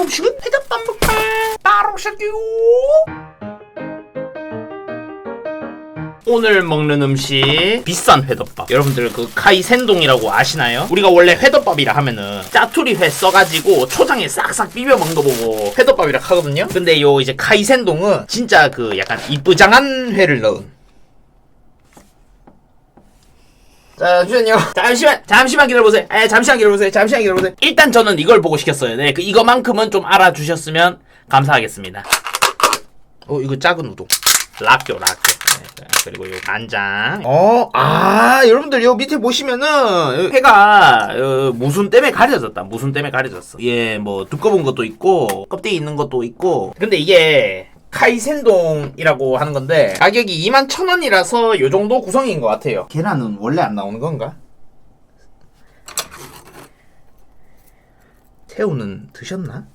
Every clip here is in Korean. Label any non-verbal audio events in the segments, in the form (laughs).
음식은 회덮밥 먹방. 바로 시작해요. 오늘 먹는 음식 비싼 회덮밥. 여러분들 그 카이센동이라고 아시나요? 우리가 원래 회덮밥이라 하면은 짜투리 회 써가지고 초장에 싹싹 비벼 먹는 거 보고 회덮밥이라 하거든요. 근데 요 이제 카이센동은 진짜 그 약간 이쁘장한 회를 넣은 자, 잠시만요. 잠시만, 잠시만 기다려보세요. 에, 잠시만 기다려보세요. 잠시만 기다려보세요. 일단 저는 이걸 보고 시켰어요. 네, 그 이거만큼은 좀 알아주셨으면 감사하겠습니다. 어, 이거 작은 우동. 락교, 락교. 네, 그리고 요 간장. 어, 아, 여러분들 요 밑에 보시면은 회가 어, 무순 때문에 가려졌다. 무순 때문에 가려졌어. 예, 뭐 두꺼운 것도 있고 껍데기 있는 것도 있고. 근데 이게 카이센동이라고 하는 건데 가격이 2만 천 원이라서 요 정도 구성인 것 같아요. 계란은 원래 안 나오는 건가? 새우는 드셨나?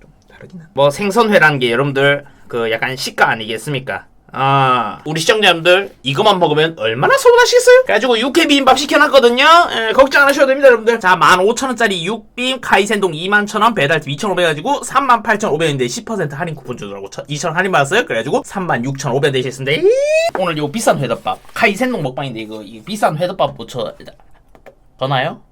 좀 다르긴 하네. 뭐 생선회라는 게 여러분들 그 약간 식가 아니겠습니까? 아, 우리 시청자분들 이것만 먹으면 얼마나 서운하시겠어요? 그래가지고 육회 비빔밥 시켜놨거든요. 에, 걱정 안 하셔도 됩니다, 여러분들. 자, 15,000원짜리 육빔 카이센동 21,000원 배달 2,500 해가지고 38,500원인데 10% 할인 쿠폰 주더라고. 2,000원 할인 받았어요. 그래가지고 36,500 되셨습니다. 오늘 이거 비싼 회덮밥 카이센동 먹방인데 이거, 이 비싼 회덮밥 뭐저 전화요?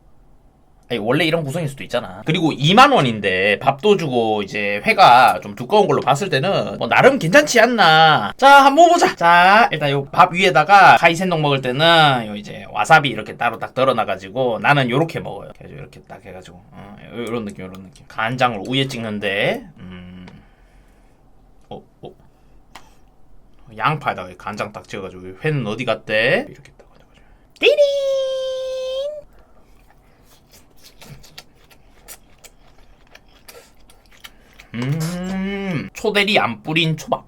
아니, 원래 이런 구성일 수도 있잖아. 그리고 2만 원인데 밥도 주고 이제 회가 좀 두꺼운 걸로 봤을 때는 뭐 나름 괜찮지 않나. 자, 한번 먹어보자. 자, 일단 요 밥 위에다가 카이센동 먹을 때는 요 이제 와사비 이렇게 따로 딱 덜어놔가지고 나는 요렇게 먹어요. 그래서 이렇게 딱 해가지고 어, 요- 요런 느낌, 요런 느낌. 간장으로 위에 찍는데, 음, 어, 어. 양파에다가 간장 딱 찍어가지고 회는 어디 갔대? 이렇게 딱 해가지고. 띠링! 음, 초대리 안 뿌린 초밥.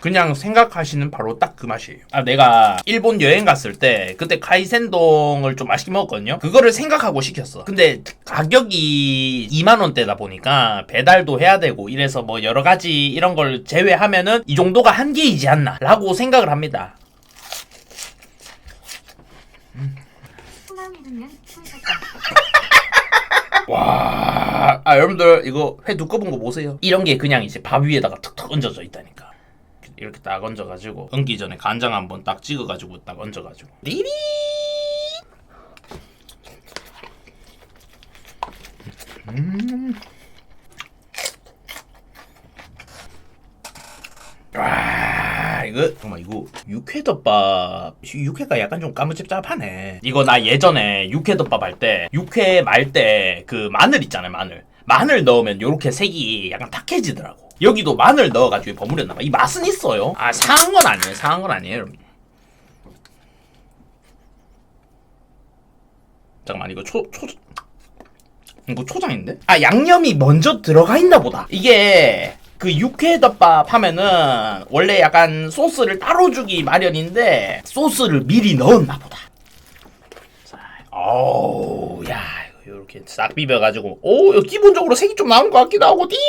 그냥 생각하시는 바로 딱 그 맛이에요. 아, 내가 일본 여행 갔을 때 그때 카이센동을 좀 맛있게 먹었거든요. 그거를 생각하고 시켰어. 근데 가격이 2만 원대다 보니까 배달도 해야 되고 이래서 뭐 여러 가지 이런 걸 제외하면은 이 정도가 한계이지 않나라고 생각을 합니다. 풍선 와, 아 여러분들 이거 회 두꺼운 거 보세요. 이런 게 그냥 이제 밥 위에다가 툭툭 얹어져 있다니까. 이렇게 딱 얹어가지고 얹기 전에 간장 한번 딱 찍어가지고 딱 얹어가지고 리리. 음. 와 이거 잠깐만 이거 육회덮밥 육회가 약간 좀 까무잡잡하네. 이거 나 예전에 육회덮밥 할 때 육회 말 때 그 마늘 있잖아요 마늘. 마늘 넣으면 요렇게 색이 약간 탁해지더라고. 여기도 마늘 넣어가지고 버무렸나봐. 이 맛은 있어요. 아 상한 건 아니에요. 상한 건 아니에요 여러분. 잠깐만 이거 초, 초, 이거 초장인데? 아 양념이 먼저 들어가 있나 보다. 이게 그 육회덮밥 하면은 원래 약간 소스를 따로 주기 마련인데 소스를 미리 넣었나 보다. 자, 어우 야 이렇게 싹 비벼가지고. 오 이거 기본적으로 색이 좀 나오는 것 같기도 하고. 띠리!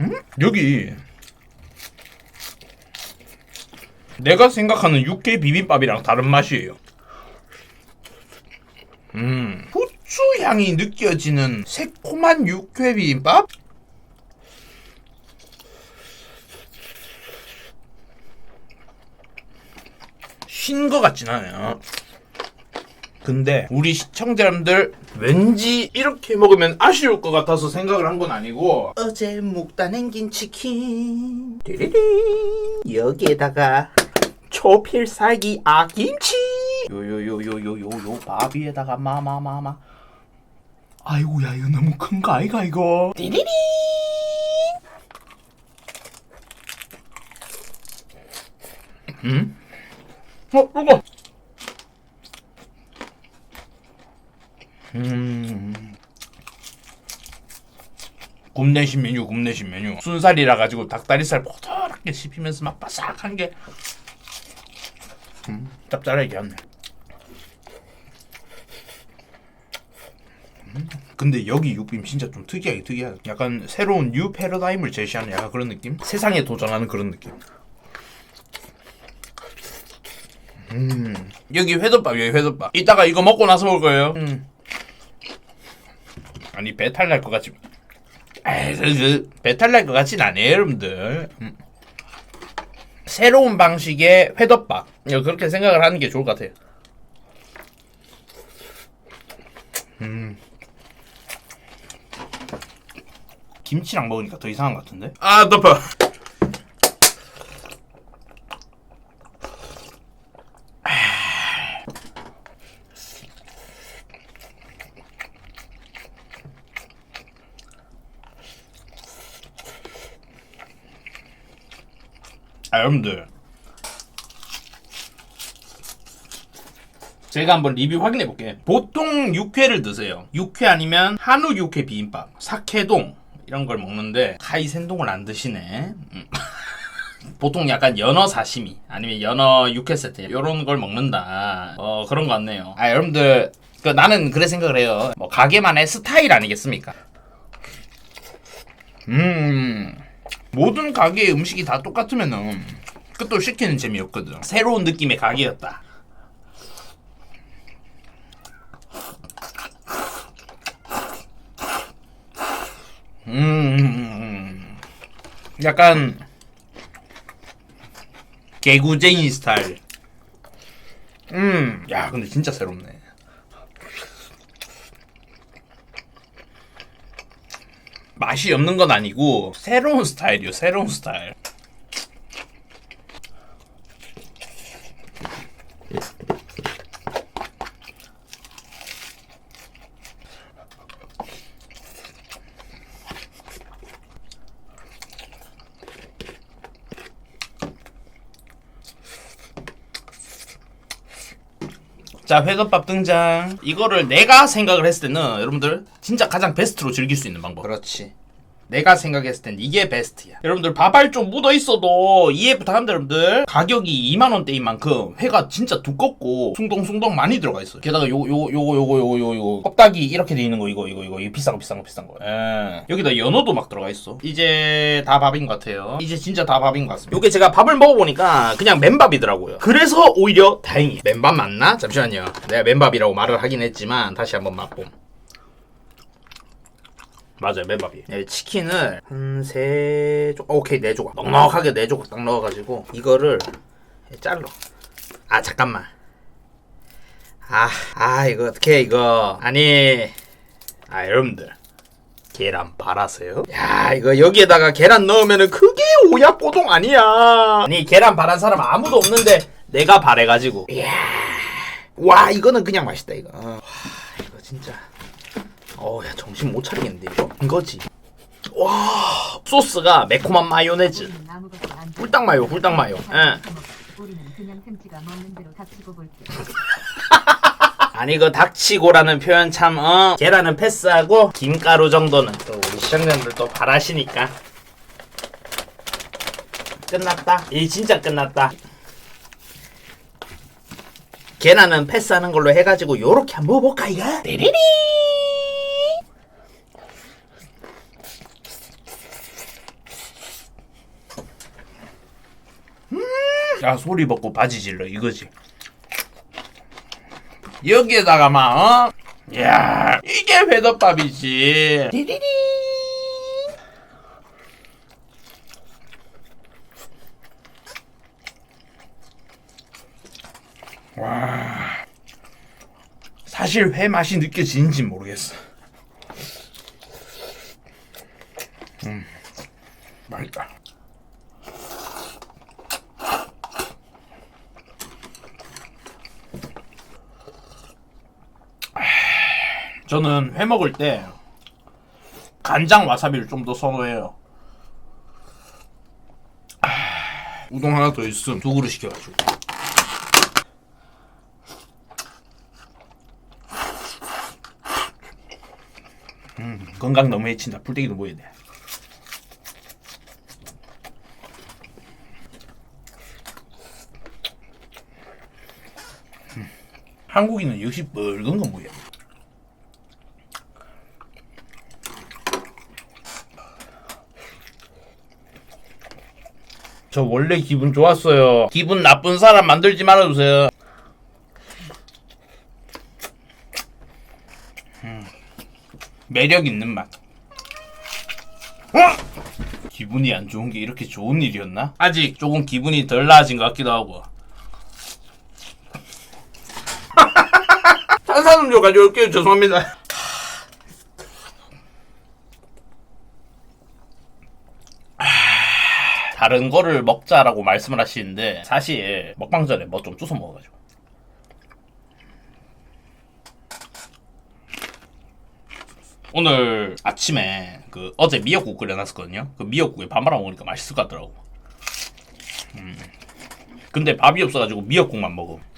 음? 여기 내가 생각하는 육회 비빔밥이랑 다른 맛이에요. 음, 후추 향이 느껴지는 새콤한 육회 비빔밥? 쉰거 같진 않아요. 근데 우리 시청자분들 왠지 이렇게 먹으면 아쉬울 것 같아서 생각을 한 건 아니고 어제 묵다 남긴 치킨 띠리리 여기에다가 초필살기 아김치 요요요요요요요 밥 위에다가 마마마마 아이고 야 이거 너무 큰 거 아이가 이거 띠리리 음? 어 이거 음. 굽내신 메뉴, 굽내신 메뉴. 순살이라 가지고 닭다리살 포도랗게 씹히면서 막 바삭한 게. 음. 짭짤하게 하네. 음, 근데 여기 육빔 진짜 좀 특이하게 특이하다. 약간 새로운 뉴 패러다임을 제시하는 약간 그런 느낌? 세상에 도전하는 그런 느낌. 음, 여기 회덮밥, 여기 회덮밥. 이따가 이거 먹고 나서 먹을 거예요. 음. 아니 배탈 날 것 같지? 에이, 배탈 날 것 같진 않아요, 여러분들. 음. 새로운 방식의 회덮밥. 그렇게 생각을 하는 게 좋을 것 같아요. 음. 김치랑 먹으니까 더 이상한 것 같은데? 아, 덮어. 여러분들. 제가 한번 리뷰 확인해 볼게요. 보통 육회를 드세요. 육회 아니면 한우 육회 비빔밥, 사케동 이런 걸 먹는데 카이센동을 안 드시네. 음. (laughs) 보통 약간 연어 사시미 아니면 연어 육회 세트 이런 걸 먹는다. 어 그런 것 같네요. 아 여러분들 그 나는 그래 생각을 해요. 뭐 가게만의 스타일 아니겠습니까? 음 모든 가게의 음식이 다 똑같으면은 그또 시키는 재미없거든. 새로운 느낌의 가게였다. 음, 약간 개구쟁이 스타일. 음, 야, 근데 진짜 새롭네. 맛이 없는 건 아니고 새로운 스타일이요, 새로운 스타일. 자, 회덮밥 등장. 이거를 내가 생각을 했을 때는 여러분들 진짜 가장 베스트로 즐길 수 있는 방법. 그렇지. 내가 생각했을 땐 이게 베스트야. 여러분들 밥알 좀 묻어 있어도 이해 부탁합니다, 여러분들. 가격이 2만 원대인 만큼 회가 진짜 두껍고 숭덩숭덩 많이 들어가 있어요. 게다가 요거 요거 요거 요거 요거 요거 껍데기 이렇게 돼 있는 거 이거 이거 이거 이거 비싼 거 비싼 거 비싼 거. 예. 여기다 연어도 막 들어가 있어. 이제 다 밥인 것 같아요. 이제 진짜 다 밥인 것 같습니다. 요게 제가 밥을 먹어보니까 그냥 맨밥이더라고요. 그래서 오히려 다행이에요. 맨밥 맞나? 잠시만요. 내가 맨밥이라고 말을 하긴 했지만 다시 한번 맛봄. 맞아요 맨밥이 네, 치킨을 한 세 조각 오케이 네 조각. 넉넉하게 네 조각 딱 넣어가지고 이거를 잘라. 아 잠깐만. 아, 아 이거 어떻게 이거. 아니 아 여러분들. 계란 바라세요? 야 이거 여기에다가 계란 넣으면은 그게 오야뽀동 아니야. 아니 계란 바란 사람 아무도 없는데 내가 바래가지고. 이야. 와 이거는 그냥 맛있다 이거. 어. 와 이거 진짜 어야 정신 못 차리겠는데 이거. 이거지. 와 소스가 매콤한 마요네즈. 꿀딱 마요 꿀딱 마요. 예. (laughs) 아니 그 닥치고라는 표현 참 어. 계란은 패스하고 김가루 정도는. 또 우리 시청자분들 또 바라시니까. 끝났다. 이 진짜 끝났다. 계란은 패스하는 걸로 해가지고 요렇게 한번 먹어볼까 이가 띠리리 야 소리 벗고 바지 질러 이거지 여기에다가 막, 어? 야 이게 회덮밥이지. 띠리리. 와. 사실 회 맛이 느껴지는지 모르겠어. 회 먹을 때 간장 와사비를 좀 더 선호해요. 아, 우동 하나 더 있음 두 그릇 시켜가지고. 음, 건강 너무 해친다. 풀떼기도 먹어야 돼. 한국인은 역시 뻘건 거 뭐야. 저 원래 기분 좋았어요. 기분 나쁜 사람 만들지 말아주세요. 음, 매력 있는 맛. 어? 기분이 안 좋은 게 이렇게 좋은 일이었나? 아직 조금 기분이 덜 나아진 것 같기도 하고. (laughs) 탄산음료 가져올게요. 죄송합니다. 다른 거를 먹자라고 말씀을 하시는데 사실 먹방 전에 뭐 좀 주워 먹어가지고 오늘 아침에 그 어제 미역국 끓여놨었거든요 그 미역국에 밥 말아 먹으니까 맛있을 것 같더라고 음. 근데 밥이 없어가지고 미역국만 먹어 음.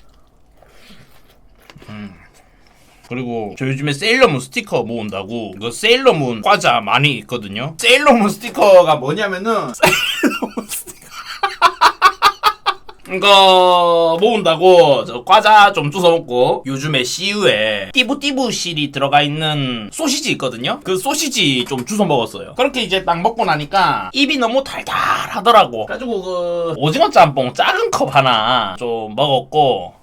그리고 저 요즘에 세일러문 스티커 모은다고. 이거 세일러문 과자 많이 있거든요. 세일러문 스티커가 뭐냐면은 (laughs) 이거 모은다고 저 과자 좀 주워 먹고 요즘에 CU에 띠부띠부 실이 들어가 있는 소시지 있거든요. 그 소시지 좀 주워 먹었어요. 그렇게 이제 딱 먹고 나니까 입이 너무 달달하더라고. 그래가지고 그 오징어 짬뽕 작은 컵 하나 좀 먹었고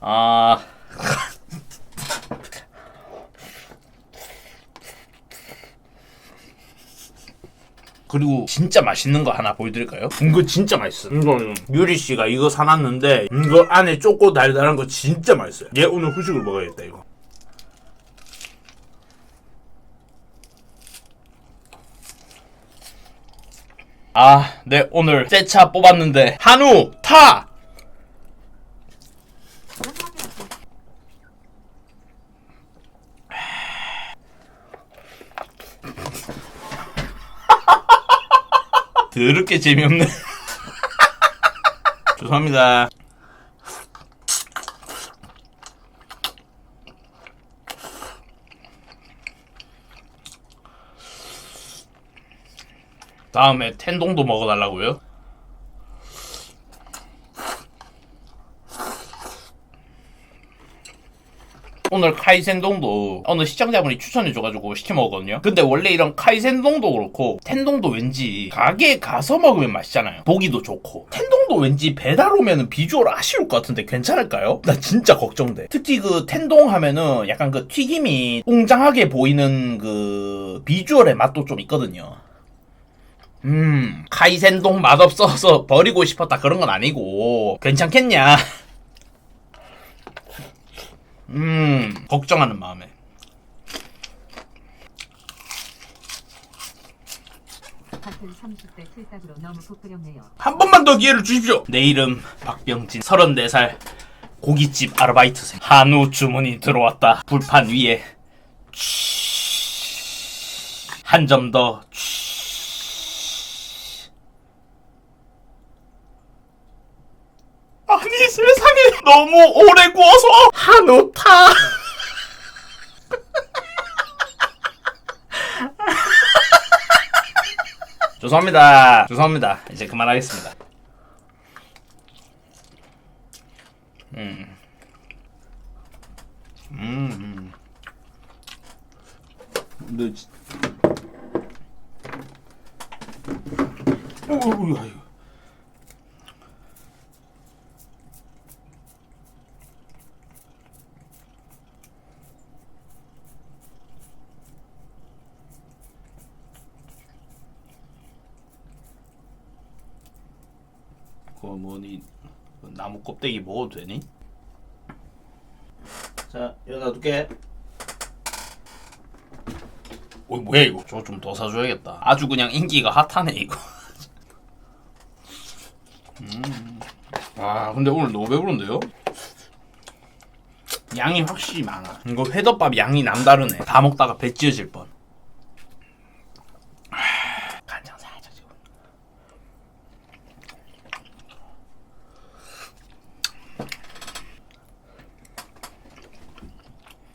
아 (laughs) 그리고 진짜 맛있는 거 하나 보여드릴까요? 이거 진짜 맛있어. 이거는 유리 씨가 이거 사놨는데 이거 안에 쪼꼬 달달한 거 진짜 맛있어요. 얘 오늘 후식을 먹어야겠다 이거. 아, 네 오늘 새차 뽑았는데 한우 타. 더럽게 재미없네. (laughs) 죄송합니다. 다음에 텐동도 먹어달라고요? 오늘 카이센동도 어느 시청자분이 추천해줘가지고 시켜 먹었거든요. 근데 원래 이런 카이센동도 그렇고 텐동도 왠지 가게에 가서 먹으면 맛있잖아요. 보기도 좋고 텐동도 왠지 배달 오면은 비주얼 아쉬울 것 같은데 괜찮을까요? 나 진짜 걱정돼. 특히 그 텐동 하면은 약간 그 튀김이 웅장하게 보이는 그 비주얼의 맛도 좀 있거든요. 음, 카이센동 맛없어서 버리고 싶었다 그런 건 아니고 괜찮겠냐? 음, 걱정하는 마음에. 같은 30대 틀딱으로 너무 부끄럽네요. 한 번만 더 기회를 주십시오. 내 이름 박병진, 34살 고깃집 아르바이트생. 한우 주문이 들어왔다. 불판 위에 한 점 더. 아니 세상에 너무 오래 구워서 한우 타. (laughs) 죄송합니다. 죄송합니다. 이제 그만하겠습니다. 음. 음. 근데 진... 어, 어, 어, 아이고. 그거 뭐니 껍데기 먹어도 되니? 자 여기다 둘게. 어 뭐야 이거? 저거 좀더 사줘야겠다. 아주 그냥 인기가 핫하네 이거. (laughs) 음. 아 근데 오늘 너무 배부른데요? 양이 확실히 많아. 이거 회덮밥 양이 남다르네. 다 먹다가 배 찌어질 뻔 아, 간장 살짝 찍어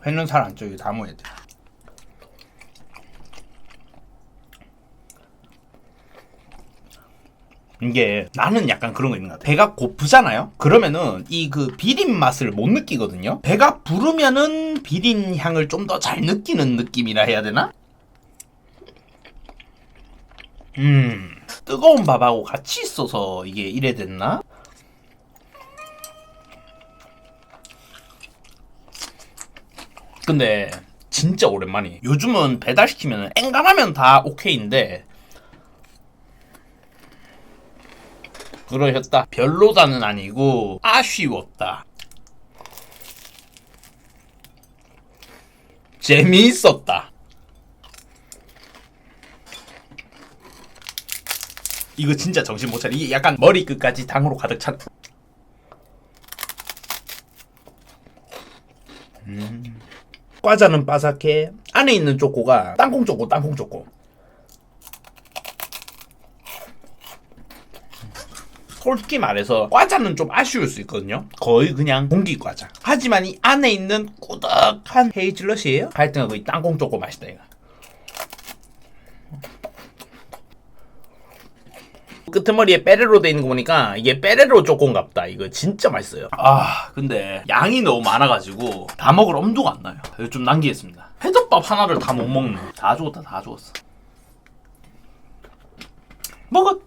회는 살안 쪄요. 다 모여야 돼. 이게 나는 약간 그런 거 있는 것 같아. 배가 고프잖아요? 그러면은 이 그 비린 맛을 못 느끼거든요? 배가 부르면은 비린 향을 좀 더 잘 느끼는 느낌이라 해야 되나? 음, 뜨거운 밥하고 같이 있어서 이게 이래 됐나? 근데 진짜 오랜만이. 요즘은 배달시키면 앵간하면 다 오케이인데 그러셨다. 별로다는 아니고 아쉬웠다. 재미있었다. 이거 진짜 정신 못 차려. 이게 약간 머리 끝까지 당으로 가득 찼. 과자는 바삭해. 안에 있는 초코가 땅콩 초코, 땅콩 초코. 솔직히 말해서 과자는 좀 아쉬울 수 있거든요. 거의 그냥 공기 과자. 하지만 이 안에 있는 꾸덕한 헤이즐넛이에요. 갈등하고 이 땅콩 초코 맛이다 이거. 끄트머리에 빼레로 돼 있는 거 보니까 이게 빼레로 초코인갑다. 이거 진짜 맛있어요. 아 근데 양이 너무 많아가지고 다 먹을 엄두가 안 나요. 좀 남기겠습니다. 회덮밥 하나를 다 못 먹네. 다 죽었다 다 죽었어. 먹었.